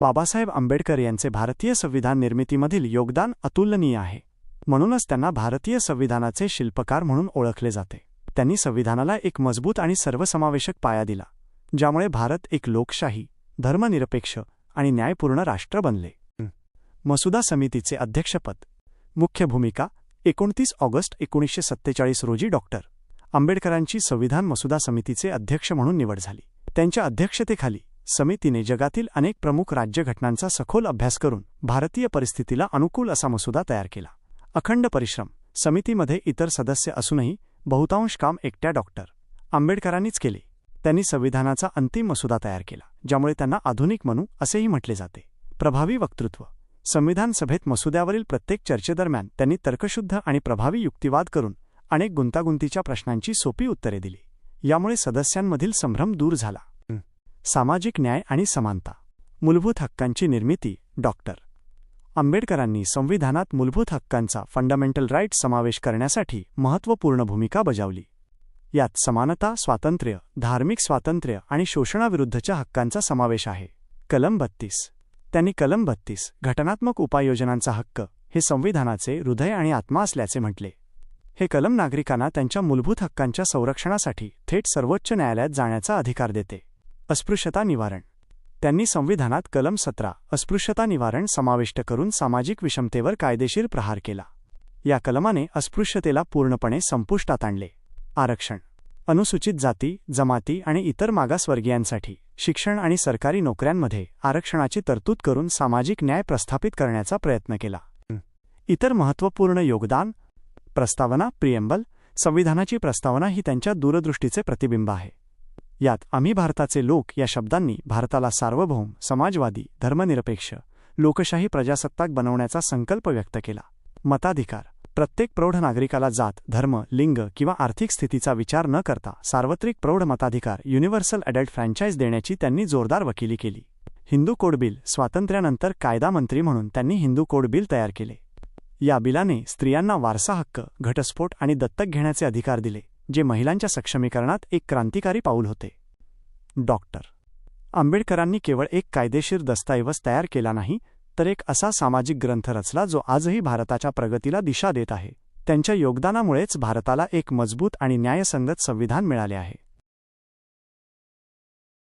बाबासाहेब आंबेडकर यांचे भारतीय संविधान निर्मितीमधील योगदान अतुलनीय आहे. म्हणूनच त्यांना भारतीय संविधानाचे शिल्पकार म्हणून ओळखले जाते. त्यांनी संविधानाला एक मजबूत आणि सर्वसमावेशक पाया दिला ज्यामुळे भारत एक लोकशाही धर्मनिरपेक्ष आणि न्यायपूर्ण राष्ट्र बनले. मसुदा समितीचे अध्यक्षपद मुख्य भूमिका एकोणतीस ऑगस्ट एकोणीसशे सत्तेचाळीस रोजी डॉक्टर आंबेडकरांची संविधान मसुदा समितीचे अध्यक्ष म्हणून निवड झाली. त्यांच्या अध्यक्षतेखाली समितीने जगातील अनेक प्रमुख राज्यघटनांचा सखोल अभ्यास करून भारतीय परिस्थितीला अनुकूल असा मसुदा तयार केला. अखंड परिश्रम समितीमध्ये इतर सदस्य असूनही बहुतांश काम एकट्या डॉक्टर आंबेडकरांनीच केले. त्यांनी संविधानाचा अंतिम मसुदा तयार केला ज्यामुळे त्यांना आधुनिक म्हणू असेही म्हटले जाते. प्रभावी वक्तृत्व संविधान सभेत मसुद्यावरील प्रत्येक चर्चेदरम्यान त्यांनी तर्कशुद्ध आणि प्रभावी युक्तिवाद करून अनेक गुंतागुंतीच्या प्रश्नांची सोपी उत्तरे दिली. यामुळे सदस्यांमधील संभ्रम दूर झाला. सामाजिक न्याय आणि समानता. मूलभूत हक्कांची निर्मिती डॉक्टर आंबेडकरांनी संविधानात मूलभूत हक्कांचा फंडामेंटल राईट समावेश करण्यासाठी महत्त्वपूर्ण भूमिका बजावली. यात समानता स्वातंत्र्य धार्मिक स्वातंत्र्य आणि शोषणाविरुद्धच्या हक्कांचा समावेश आहे. कलम बत्तीस. त्यांनी कलम बत्तीस घटनात्मक उपाययोजनांचा हक्क हे संविधानाचे हृदय आणि आत्मा असल्याचे म्हटले. हे कलम नागरिकांना त्यांच्या मूलभूत हक्कांच्या संरक्षणासाठी थेट सर्वोच्च न्यायालयात जाण्याचा अधिकार देते. अस्पृश्यता निवारण. त्यांनी संविधानात कलम सतरा अस्पृश्यता निवारण समाविष्ट करून सामाजिक विषमतेवर कायदेशीर प्रहार केला. या कलमाने अस्पृश्यतेला पूर्णपणे संपुष्टात आणले. आरक्षण. अनुसूचित जाती जमाती आणि इतर मागासवर्गीयांसाठी शिक्षण आणि सरकारी नोकऱ्यांमध्ये आरक्षणाची तरतूद करून सामाजिक न्याय प्रस्थापित करण्याचा प्रयत्न केला. इतर महत्त्वपूर्ण योगदान प्रस्तावना प्रियंबल संविधानाची प्रस्तावना ही त्यांच्या दूरदृष्टीचे प्रतिबिंब आहे. यात आम्ही भारताचे लोक या शब्दांनी भारताला सार्वभौम समाजवादी धर्मनिरपेक्ष लोकशाही प्रजासत्ताक बनवण्याचा संकल्प व्यक्त केला. मताधिकार. प्रत्येक प्रौढ नागरिकाला जात धर्म लिंग किंवा आर्थिक स्थितीचा विचार न करता सार्वत्रिक प्रौढ मताधिकार युनिव्हर्सल अडल्ट फ्रँचाईज देण्याची त्यांनी जोरदार वकिली केली. हिंदू कोड बिल स्वातंत्र्यानंतर कायदा मंत्री म्हणून त्यांनी हिंदू कोड बिल तयार केले. या बिलाने स्त्रियांना वारसा हक्क घटस्फोट आणि दत्तक घेण्याचे अधिकार दिले. जे महिलांच्या सक्षमीकरणात एक क्रांतिकारी पाऊल होते. डॉक्टर आंबेडकरांनी केवळ एक कायदेशीर दस्तऐवज तयार केला नाही तर एक असा सामाजिक ग्रंथ रचला जो आजही भारताच्या प्रगतीला दिशा देत आहे. त्यांच्या योगदानामुळेच भारताला एक मजबूत आणि न्यायसंगत संविधान मिळाले आहे.